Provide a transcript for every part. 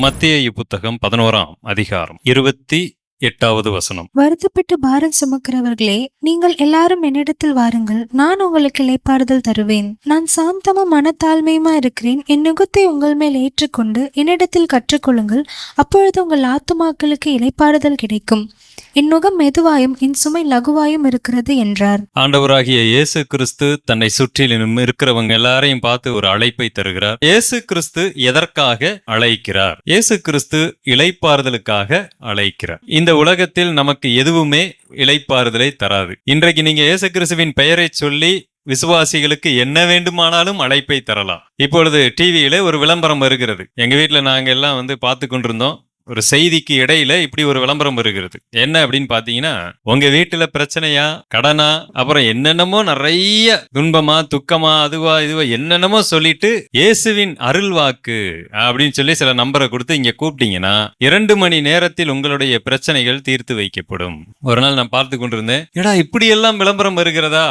மத்திய புத்தகம் பதினோராம் அதிகாரம். இருபத்தி எட்டாவது வசனம். வருத்தப்பட்டு பாரம் சுமக்கிறவர்களே நீங்கள் எல்லாரும் என்னிடத்தில் வாருங்கள். நான் உங்களுக்கு இளைப்பாறுதல் தருவேன். நான் சாந்தமும் மனத்தாழ்மையுமா இருக்கிறேன். என் நுகத்தை உங்கள் மேல் ஏற்றுக்கொண்டு என்னிடத்தில் கற்றுக்கொள்ளுங்கள். அப்பொழுது உங்கள் ஆத்துமாக்களுக்கு இளைப்பாறுதல் கிடைக்கும். என் நுகம் மெதுவாயும் என் சுமை லகுவாயும் இருக்கிறது என்றார். ஆண்டவராகிய இயேசு கிறிஸ்து தன்னை சுற்றிலும் இருக்கிறவங்க எல்லாரையும் பார்த்து ஒரு அழைப்பை தருகிறார். இயேசு கிறிஸ்து எதற்காக அழைக்கிறார்? இயேசு கிறிஸ்து இளைப்பாறுதலுக்காக அழைக்கிறார். இந்த உலகத்தில் நமக்கு எதுவுமே இலைப்பாறுதலை தராது. இன்றைக்கு நீங்க இயேசு கிறிஸ்துவின் பெயரை சொல்லி விசுவாசிகளுக்கு என்ன வேண்டுமானாலும் அழைப்பை தரலாம். இப்பொழுது டிவியில ஒரு விளம்பரம் வருகிறது. எங்க வீட்டுல நாங்க எல்லாம் வந்து பார்த்து கொண்டிருந்தோம். ஒரு செய்திக்கு இடையில இப்படி ஒரு விளம்பரம் வருகிறது. என்ன அப்படின்னு பாத்தீங்கன்னா உங்க வீட்டுல பிரச்சனையா கடனா அப்புறம் என்னென்னமோ நிறைய துன்பமா துக்கமா அதுவா இதுவா என்னென்னமோ சொல்லிட்டு இயேசுவின் அருள் வாக்கு அப்படின்னு சொல்லி சில நம்பரை கொடுத்து இங்க கூப்பிட்டீங்கன்னா இரண்டு மணி நேரத்தில் உங்களுடைய பிரச்சனைகள் தீர்த்து வைக்கப்படும். ஒரு நாள் நான் பார்த்து கொண்டிருந்தேன் ஏடா இப்படி எல்லாம் விளம்பரம் வருகிறதா?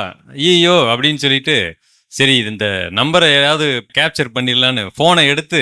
ஐயோ அப்படின்னு சொல்லிட்டு சரி இது இந்த நம்பரை ஏதாவது கேப்சர் பண்ணிடலான்னு போனை எடுத்து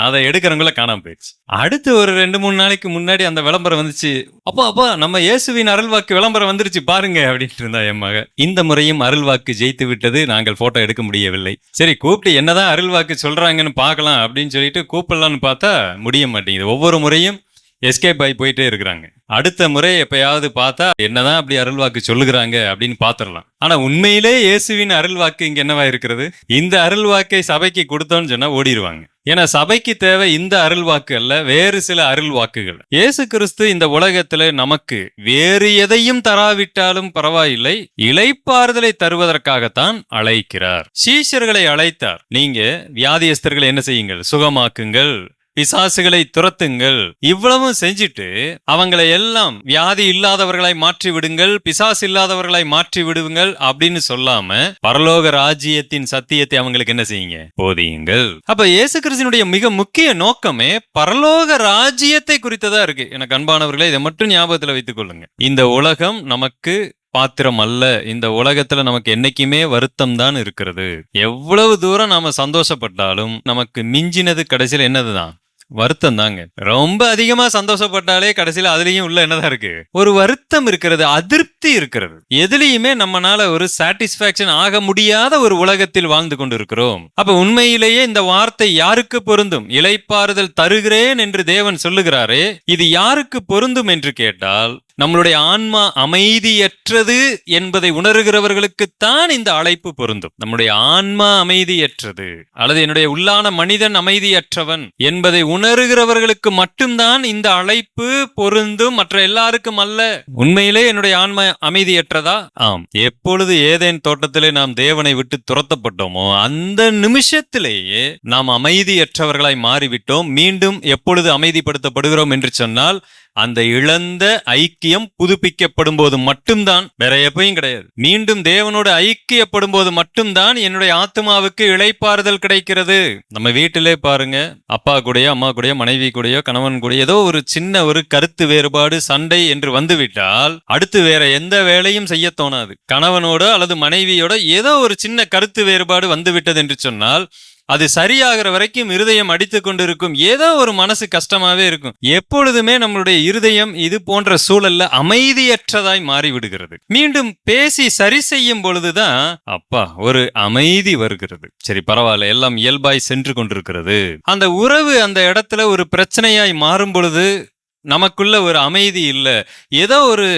அதை எடுக்கிறவங்கள காணாம போயிடுச்சு. அடுத்து ஒரு ரெண்டு மூணு நாளைக்கு முன்னாடி அந்த விளம்பரம் வந்துச்சு. அப்பா அப்பா நம்ம இயேசுவின் அருள்வாக்கு விளம்பரம் வந்துருச்சு பாருங்க அப்படின்ட்டு இருந்தா என் மக இந்த முறையும் அருள்வாக்கு ஜெயித்து விட்டது நாங்கள் போட்டோ எடுக்க முடியவில்லை. சரி கூப்பிட்டு என்னதான் அருள்வாக்கு சொல்றாங்கன்னு பார்க்கலாம் அப்படின்னு சொல்லிட்டு கூப்பிடலான்னு பார்த்தா முடிய மாட்டேங்குது. ஒவ்வொரு முறையும் எஸ்கேப் ஆகி போயிட்டே இருக்கிறாங்க. அடுத்த முறை எப்பயாவது பார்த்தா என்னதான் அப்படி அருள்வாக்கு சொல்லுகிறாங்க அப்படின்னு பாத்திரலாம் ஆனா உண்மையிலே இயேசுவின் அருள்வாக்கு இங்க என்னவா இருக்கிறது? இந்த அருள்வாக்கை சபைக்கு கொடுத்தோன்னு சொன்னா ஓடிடுவாங்க. ஏன்னா சபைக்கு தேவை இந்த அருள்வாக்கு அல்ல வேறு சில அருள்வாக்குகள். இயேசு கிறிஸ்து இந்த உலகத்துல நமக்கு வேறு எதையும் தராவிட்டாலும் பரவாயில்லை இளைப்பாறுதலை தருவதற்காகத்தான் அழைக்கிறார். சீஷர்களை அழைத்தார். நீங்க வியாதியஸ்தர்களை என்ன செய்யுங்கள்? சுகமாக்குங்கள். பிசாசுகளை துரத்துங்கள். இவ்வளவும் செஞ்சிட்டு அவங்களை எல்லாம் வியாதி இல்லாதவர்களாய் மாற்றி விடுங்கள் பிசாசு இல்லாதவர்களாய் மாற்றி விடுங்கள் அப்படின்னு சொல்லாம பரலோக ராஜ்யத்தின் சத்தியத்தை அவங்களுக்கு என்ன செய்யுங்க? போதியுங்கள். அப்ப இயேசு கிறிஸ்தினுடைய மிக முக்கிய நோக்கமே பரலோக ராஜ்யத்தை குறித்ததா இருக்கு. எனக்கு அன்பானவர்களே இதை மட்டும் ஞாபகத்துல வைத்துக் கொள்ளுங்க. இந்த உலகம் நமக்கு பாத்திரம் அல்ல. இந்த உலகத்துல நமக்கு என்னைக்குமே வருத்தம் தான் இருக்கிறது. எவ்வளவு தூரம் நாம சந்தோஷப்பட்டாலும் நமக்கு மிஞ்சினது கடைசியில் என்னதுதான்? வருத்தம் தாங்க ரொம்ப அதிகமா சந்தோஷப்பட்டாலே கடைசியில அதுலயும் உள்ள என்னதான் இருக்கு? ஒரு வருத்தம் இருக்கிறது அதிருப்தி இருக்கிறது. எதுலயுமே நம்மனால ஒரு சாட்டிஸ்பாக்சன் ஆக முடியாத ஒரு உலகத்தில் வாழ்ந்து கொண்டிருக்கிறோம். அப்ப உண்மையிலேயே இந்த வார்த்தை யாருக்கு பொருந்தும்? இலைப்பாறுதல் தருகிறேன் என்று தேவன் சொல்லுகிறாரே இது யாருக்கு பொருந்தும் என்று கேட்டால் நம்மளுடைய ஆன்மா அமைதியற்றது என்பதை உணர்கிறவர்களுக்குத்தான் இந்த அழைப்பு பொருந்தும். நம்முடைய ஆன்மா அமைதியற்றது அல்லது என்னுடைய உள்ளான மனிதன் அமைதியற்றவன் என்பதை உணர்கிறவர்களுக்கு மட்டும்தான் இந்த அழைப்பு பொருந்தும் மற்ற எல்லாருக்கும் அல்ல. உண்மையிலே என்னுடைய ஆன்மா அமைதியற்றதா? ஆம். எப்பொழுது ஏதேன் தோட்டத்திலே நாம் தேவனை விட்டு துரத்தப்பட்டோமோ அந்த நிமிஷத்திலேயே நாம் அமைதியற்றவர்களாய் மாறிவிட்டோம். மீண்டும் எப்பொழுது அமைதிப்படுத்தப்படுகிறோம் என்று சொன்னால் அந்த இழந்த ஐக்கியம் புதுப்பிக்கப்படும் போது மட்டும்தான் வேற எப்பயும் கிடையாது. மீண்டும் தேவனோடு ஐக்கியப்படும் போது மட்டும்தான் என்னுடைய ஆத்மாவுக்கு இளைப்பாறுதல் கிடைக்கிறது. நம்ம வீட்டிலே பாருங்க அப்பா கூடயோ அம்மா கூடயோ மனைவி கூடயோ கணவன் கூட ஏதோ ஒரு சின்ன ஒரு கருத்து வேறுபாடு சண்டை என்று வந்துவிட்டால் அடுத்து வேற எந்த வேலையும் செய்ய தோணாது. கணவனோட அல்லது மனைவியோட ஏதோ ஒரு சின்ன கருத்து வேறுபாடு வந்துவிட்டது என்று சொன்னால் அது சரியாகிற வரைக்கும் இருதயம் அடித்து கொண்டிருக்கும். ஏதோ ஒரு மனசு கஷ்டமாவே இருக்கும். எப்பொழுதுமே நம்மளுடைய இருதயம் இது போன்ற சூழல்ல அமைதியற்றதாய் மாறி விடுகிறது மீண்டும் பேசி சரி செய்யும் பொழுதுதான் அப்பா ஒரு அமைதி வருகிறது. சரி பரவாயில்ல எல்லாம் இயல்பாய் சென்று கொண்டிருக்கிறது. அந்த உறவு அந்த இடத்துல ஒரு பிரச்சனையாய் மாறும் பொழுது நமக்குள்ள ஒரு அமைதி இல்லை. ஏதோ ஒரு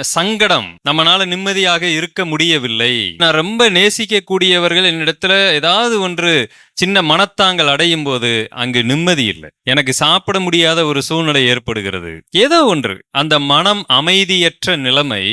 சங்கடம் நம்மளால நிம்மதியாக இருக்க முடியவில்லை. நான் ரொம்ப நேசிக்க கூடியவர்கள் என்னிடத்துல ஏதாவது ஒன்று சின்ன மனத்தாங்கள் அடையும் போது அங்கு நிம்மதி இல்லை. எனக்கு சாப்பிட முடியாத ஒரு சூழ்நிலை ஏற்படுகிறது. ஏதோ ஒன்று. அந்த மனம் அமைதியற்ற நிலைமை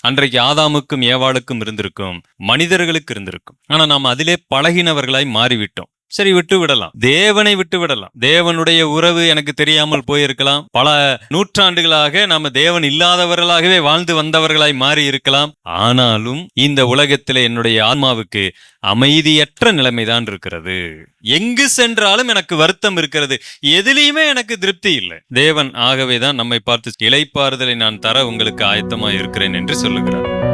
அன்றைக்கு ஆதாமுக்கும் ஏவாளுக்கும் இருந்திருக்கும். மனிதர்களுக்கு இருந்திருக்கும். ஆனா நாம் அதிலே பழகினவர்களாய் மாறிவிட்டோம். சரி விட்டு விடலாம். தேவனை விட்டு விடலாம். தேவனுடைய உறவு எனக்கு தெரியாமல் போயிருக்கலாம். பல நூற்றாண்டுகளாக நாம தேவன் இல்லாதவர்களாகவே வாழ்ந்து வந்தவர்களாய் மாறி இருக்கலாம். ஆனாலும் இந்த உலகத்திலே என்னுடைய ஆன்மாவுக்கு அமைதியற்ற நிலைமைதான் இருக்கிறது. எங்கு சென்றாலும் எனக்கு வருத்தம் இருக்கிறது. எதுலேயுமே எனக்கு திருப்தி இல்லை. தேவன் ஆகவே தான் நம்மை பார்த்து இளைப்பாறுதலை நான் தர உங்களுக்கு ஆயத்தமாக இருக்கிறேன் என்று சொல்லுகிறார்.